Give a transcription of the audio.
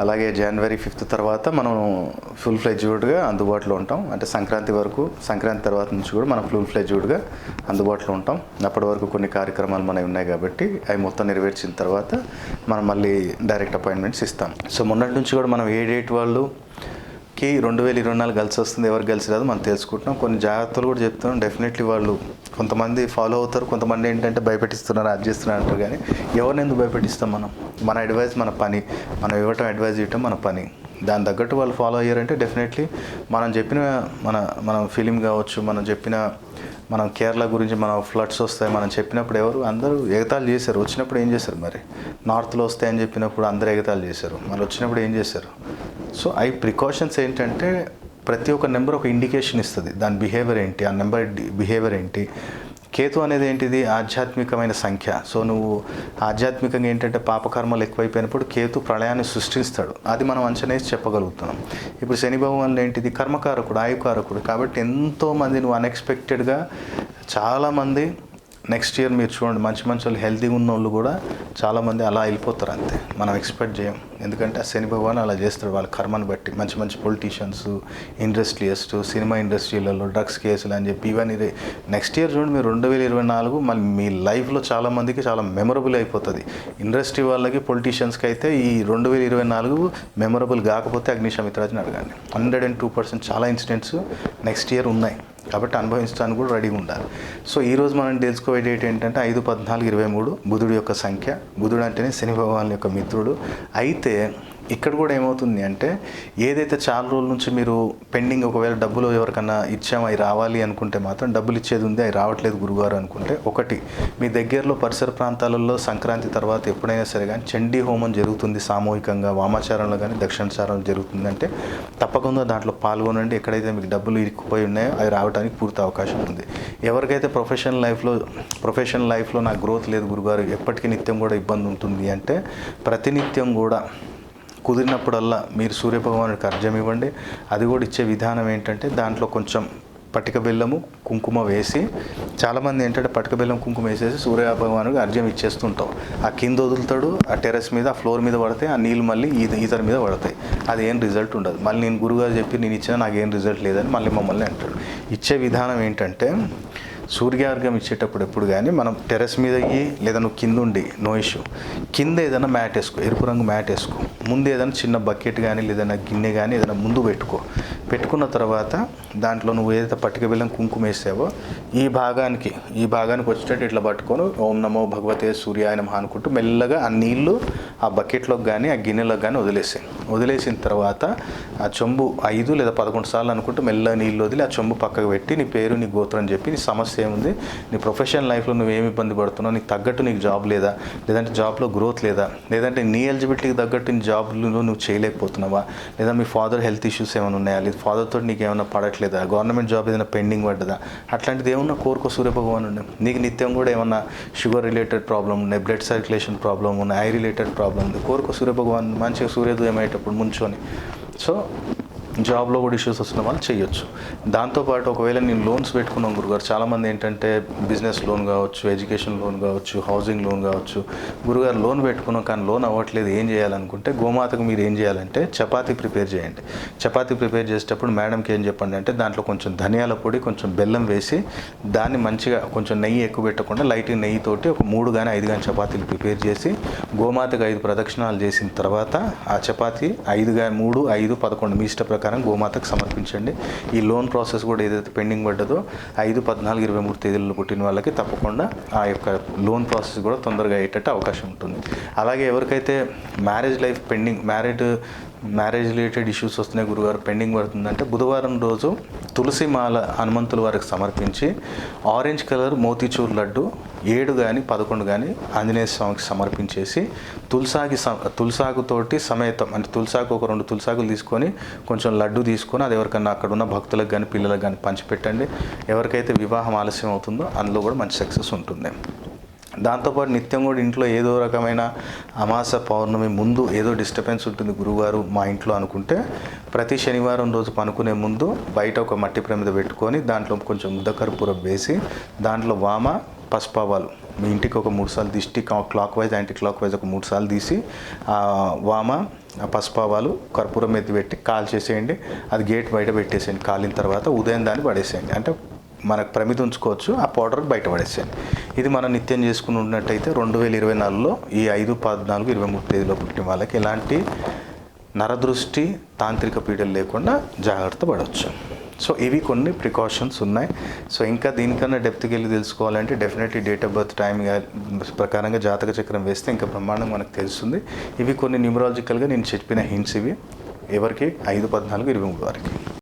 అలాగే జనవరి ఫిఫ్త్ తర్వాత మనం ఫుల్ ఫ్లెజ్డ్గా అందుబాటులో ఉంటాం. అంటే సంక్రాంతి వరకు సంక్రాంతి తర్వాత నుంచి కూడా మనం ఫుల్ ఫ్లెజ్డ్గా అందుబాటులో ఉంటాం. అప్పటి వరకు కొన్ని కార్యక్రమాలు మనవి ఉన్నాయి కాబట్టి అవి మొత్తం నెరవేర్చిన తర్వాత మనం మళ్ళీ డైరెక్ట్ అపాయింట్మెంట్స్ ఇస్తాం. సో మొన్నటి నుంచి కూడా మనం ఏ డేట్ వాళ్ళు కి రెండు వేల ఇరవై నాలుగు కలిసి వస్తుంది ఎవరు కలిసి రాదు మనం తెలుసుకుంటున్నాం. కొన్ని జాగ్రత్తలు కూడా చెప్తున్నాం. డెఫినెట్లీ వాళ్ళు కొంతమంది ఫాలో అవుతారు కొంతమంది ఏంటంటే భయపెట్టిస్తున్నారు అది చేస్తున్నారు అంటారు కానీ ఎవరిని ఎందుకు భయపెట్టిస్తాం మనం? మన అడ్వైస్ మన పని. మనం ఇవ్వటం అడ్వైజ్ ఇవ్వటం మన పని. దాని తగ్గట్టు వాళ్ళు ఫాలో అయ్యారంటే డెఫినెట్లీ మనం చెప్పిన మన మనం ఫిలిం కావచ్చు మనం చెప్పిన మనం కేరళ గురించి మన ఫ్లడ్స్ వస్తాయి మనం చెప్పినప్పుడు ఎవరు? అందరూ ఎగతాళి చేశారు. వచ్చినప్పుడు ఏం చేశారు మరి? నార్త్లో వస్తాయని చెప్పినప్పుడు అందరూ ఎగతాళి చేశారు. మరి వచ్చినప్పుడు ఏం చేశారు? సో ఐ ప్రికాషన్స్ ఏంటంటే ప్రతి ఒక్క నెంబర్ ఒక ఇండికేషన్ ఇస్తుంది. దాని బిహేవియర్ ఏంటి? ఆ నెంబర్ బిహేవియర్ ఏంటి? కేతు అనేది ఏంటిది? ఆధ్యాత్మికమైన సంఖ్య. సో నువ్వు ఆధ్యాత్మికంగా ఏంటంటే పాపకర్మలు ఎక్కువైపోయినప్పుడు కేతు ప్రళయాన్ని సృష్టిస్తాడు. అది మనం అంచనా చెప్పగలుగుతున్నాం. ఇప్పుడు శని ఏంటిది? కర్మకారకుడు ఆయుకారకుడు. కాబట్టి ఎంతోమంది నువ్వు అన్ఎక్స్పెక్టెడ్గా చాలామంది నెక్స్ట్ ఇయర్ మీరు చూడండి మంచి మంచి వాళ్ళు హెల్తీగా ఉన్న వాళ్ళు కూడా చాలామంది అలా వెళ్ళిపోతారు అంతే. మనం ఎక్స్పెక్ట్ చేయం. ఎందుకంటే ఆ శని భగవాన్ అలా చేస్తాడు వాళ్ళ కర్మను బట్టి. మంచి మంచి పొలిటీషియన్స్ ఇండస్ట్రియలిస్ట్ సినిమా ఇండస్ట్రీలలో డ్రగ్స్ కేసులు అని చెప్పి ఇవన్నీ నెక్స్ట్ ఇయర్ చూడండి మీరు రెండు వేల ఇరవై నాలుగు మళ్ళీ మీ లైఫ్లో చాలామందికి చాలా మెమొరబుల్ అయిపోతుంది. ఇండస్ట్రీ వాళ్ళకి పొలిటీషియన్స్కి అయితే ఈ రెండు వేల ఇరవై నాలుగు మెమరబుల్ కాకపోతే అగ్నిశమిత్రాజ్ని అడగండి. హండ్రెడ్ అండ్ టూ పర్సెంట్ చాలా ఇన్సిడెంట్స్ నెక్స్ట్ ఇయర్ ఉన్నాయి. కాబట్టి అనుభవించడానికి కూడా రెడీగా ఉండాలి. సో ఈరోజు మనం తెలుసుకోవే డేట్ ఏంటంటే ఐదు పద్నాలుగు ఇరవై మూడు బుధుడు యొక్క సంఖ్య. బుధుడు అంటేనే శని భగవాన్ యొక్క మిత్రుడు. అయితే ఇక్కడ కూడా ఏమవుతుంది అంటే ఏదైతే చాలా రోజుల నుంచి మీరు పెండింగ్ ఒకవేళ డబ్బులు ఎవరికన్నా ఇచ్చాము అవి రావాలి అనుకుంటే మాత్రం డబ్బులు ఇచ్చేది ఉంది అవి రావట్లేదు గురుగారు అనుకుంటే. ఒకటి మీ దగ్గరలో పరిసర ప్రాంతాలలో సంక్రాంతి తర్వాత ఎప్పుడైనా సరే కానీ చండీ హోమం జరుగుతుంది సామూహికంగా వామాచారంలో కానీ దక్షిణాచారం జరుగుతుంది అంటే తప్పకుండా దాంట్లో పాల్గొనండి. ఎక్కడైతే మీకు డబ్బులు ఇరుక్కుపోయి ఉన్నాయో అవి రావడానికి పూర్తి అవకాశం ఉంది. ఎవరికైతే ప్రొఫెషనల్ లైఫ్లో ప్రొఫెషనల్ లైఫ్లో నాకు గ్రోత్ లేదు గురుగారు ఎప్పటికీ నిత్యం కూడా ఇబ్బంది ఉంటుంది అంటే ప్రతినిత్యం కూడా కుదిరినప్పుడల్లా మీరు సూర్యభగవానుడికి అర్ఘ్యం ఇవ్వండి. అది కూడా ఇచ్చే విధానం ఏంటంటే దాంట్లో కొంచెం పటిక బెల్లము కుంకుమ వేసి చాలామంది ఏంటంటే పటిక బెల్లం కుంకుమ వేసేసి సూర్య భగవానుడికి అర్ఘ్యం ఇచ్చేస్తుంటాం. ఆ కింద వదులుతాడు ఆ టెర్రస్ మీద ఆ ఫ్లోర్ మీద పడితే ఆ నీళ్ళు మళ్ళీ ఈత ఈతల మీద పడతాయి. అది ఏం రిజల్ట్ ఉండదు. మళ్ళీ నేను గురుగారు చెప్పి నేను ఇచ్చినా నాకు ఏం రిజల్ట్ లేదని మళ్ళీ మమ్మల్ని అంటాడు. ఇచ్చే విధానం ఏంటంటే సూర్యార్ఘం ఇచ్చేటప్పుడు ఎప్పుడు కానీ మనం టెర్రస్ మీద అయ్యి లేదా నువ్వు కింద ఉండి నో ఇష్యూ కింద ఏదైనా మ్యాట్ వేసుకో ఎరుపు రంగు మ్యాట్ వేసుకో. ముందు ఏదైనా చిన్న బకెట్ కానీ లేదన్నా గిన్నె కానీ ఏదైనా ముందు పెట్టుకో. పెట్టుకున్న తర్వాత దాంట్లో నువ్వు ఏదైతే పట్టిక బిల్లం కుంకుమ వేసావో ఈ భాగానికి ఈ భాగానికి వచ్చేటట్టు ఇట్లా పట్టుకొని ఓం నమో భగవతే సూర్యాయ అనుకుంటూ మెల్లగా ఆ నీళ్ళు ఆ బకెట్లోకి కానీ ఆ గిన్నెలోకి కానీ వదిలేసాయి. వదిలేసిన తర్వాత ఆ చెంబు ఐదు లేదా పదకొండు సార్లు అనుకుంటూ మెల్ల నీళ్ళు వదిలి ఆ చెంబు పక్కకు పెట్టి నీ పేరు నీ గోత్రం చెప్పి నీ సమస్య ఏముంది నీ ప్రొఫెషనల్ లైఫ్లో నువ్వు ఏమి ఇబ్బంది పడుతున్నావు నీకు తగ్గట్టు నీకు జాబ్ లేదా లేదంటే జాబ్లో గ్రోత్ లేదా లేదంటే నీ ఎలిజిబిలిటీకి తగ్గట్టు నీ జాబ్లో నువ్వు చేయలేకపోతున్నావా లేదా మీ ఫాదర్ హెల్త్ ఇష్యూస్ ఏమైనా ఉన్నాయా లేదా ఫాదర్తో నీకు ఏమైనా పడట్లేదా గవర్నమెంట్ జాబ్ ఏదైనా పెండింగ్ పడ్డదా అట్లాంటిది ఏమన్నా కోరుకో సూర్యభగవాన్ ఉండే. నీకు నిత్యం కూడా ఏమన్నా షుగర్ రిలేటెడ్ ప్రాబ్లం ఉన్నాయి బ్లడ్ సర్క్యులేషన్ ప్రాబ్లం ఉన్నాయి ఐ రిలేటెడ్ ప్రాబ్లం ఉంది. కోరుకో సూర్యభగవాన్ మంచిగా సూర్యోదయం అయ్యేటప్పుడు ముంచుకొని. సో జాబ్లో కూడా ఇష్యూస్ వస్తున్న వాళ్ళు చేయొచ్చు. దాంతోపాటు ఒకవేళ నేను లోన్స్ పెట్టుకున్నాం గురుగారు చాలామంది ఏంటంటే బిజినెస్ లోన్ కావచ్చు ఎడ్యుకేషన్ లోన్ కావచ్చు హౌసింగ్ లోన్ కావచ్చు. గురుగారు లోన్ పెట్టుకున్నాం కానీ లోన్ అవ్వట్లేదు ఏం చేయాలనుకుంటే గోమాతకు మీరు ఏం చేయాలంటే చపాతీ ప్రిపేర్ చేయండి. చపాతీ ప్రిపేర్ చేసేటప్పుడు మేడంకి ఏం చెప్పండి అంటే దాంట్లో కొంచెం ధనియాల పొడి కొంచెం బెల్లం వేసి దాన్ని మంచిగా కొంచెం నెయ్యి ఎక్కువ పెట్టకుండా లైట్ నెయ్యితోటి ఒక మూడు కానీ ఐదు కానీ చపాతీలు ప్రిపేర్ చేసి గోమాతకు ఐదు ప్రదక్షిణాలు చేసిన తర్వాత ఆ చపాతీ ఐదు కానీ మూడు ఐదు పదకొండు మీ ఇష్ట ప్రకారం గోమాతకు సమర్పించండి. ఈ లోన్ ప్రాసెస్ కూడా ఏదైతే పెండింగ్ పడ్డదో ఐదు పద్నాలుగు ఇరవై మూడు తేదీల్లో పుట్టిన వాళ్ళకి తప్పకుండా ఆ యొక్క లోన్ ప్రాసెస్ కూడా తొందరగా అయ్యేటట్టు అవకాశం ఉంటుంది. అలాగే ఎవరికైతే marriage life pending married marriage related issues వస్తున్నాయి గురుగారు పెండింగ్ పడుతుందంటే బుధవారం రోజు తులసి మాల హనుమంతుల వారికి సమర్పించి ఆరెంజ్ కలర్ మోతీచూర్ లడ్డు ఏడు కానీ పదకొండు కానీ ఆంజనేయ స్వామికి సమర్పించేసి తులసాకి స తులసాకుతోటి సమేతం అంటే తులసాకు ఒక రెండు తులసాకులు తీసుకొని కొంచెం లడ్డు తీసుకొని అది ఎవరికన్నా అక్కడ ఉన్న భక్తులకు కానీ పిల్లలకు కానీ పంచిపెట్టండి. ఎవరికైతే వివాహం ఆలస్యం అవుతుందో అందులో కూడా మంచి సక్సెస్ ఉంటుంది. దాంతోపాటు నిత్యం కూడా ఇంట్లో ఏదో రకమైన అమాస పౌర్ణమి ముందు ఏదో డిస్టర్బెన్స్ ఉంటుంది గురువారు మా ఇంట్లో అనుకుంటే ప్రతి శనివారం రోజు పనుకునే ముందు బయట ఒక మట్టి ప్రమిద పెట్టుకొని దాంట్లో కొంచెం ముద్దకర్పూరం వేసి దాంట్లో వామ పసుపావాలు మీ ఇంటికి ఒక మూడు సార్లు దిష్టి clockwise anti clock wise ఒక మూడు సార్లు తీసి వామ ఆ పసుపావాలు కర్పూరం ఎత్తి పెట్టి కాల్ చేసేయండి అది గేట్ బయట పెట్టేసేయండి. కాలిన తర్వాత ఉదయం దాన్ని పడేసేయండి. అంటే మనకు ప్రమిద ఉంచుకోవచ్చు ఆ పౌడర్ బయట పడేసేయండి. ఇది మనం నిత్యం చేసుకుని ఉన్నట్టయితే రెండు వేల ఇరవై నాలుగులో ఈ ఐదు పద్నాలుగు ఇరవై మూడు తేదీలో పుట్టిన వాళ్ళకి ఎలాంటి నరదృష్టి తాంత్రిక పీడలు లేకుండా జాగ్రత్త పడవచ్చు. సో ఇవి కొన్ని ప్రికాషన్స్ ఉన్నాయి. సో ఇంకా దీనికన్నా డెప్త్కి వెళ్ళి తెలుసుకోవాలంటే definitely date of birth time ప్రకారంగా జాతక చక్రం వేస్తే ఇంకా బ్రహ్మాండం మనకు తెలుస్తుంది. ఇవి కొన్ని న్యూమరాలజికల్గా నేను చెప్పిన హింట్స్ ఇవి. ఎవరికి? ఐదు పద్నాలుగు ఇరవై మూడు వారికి.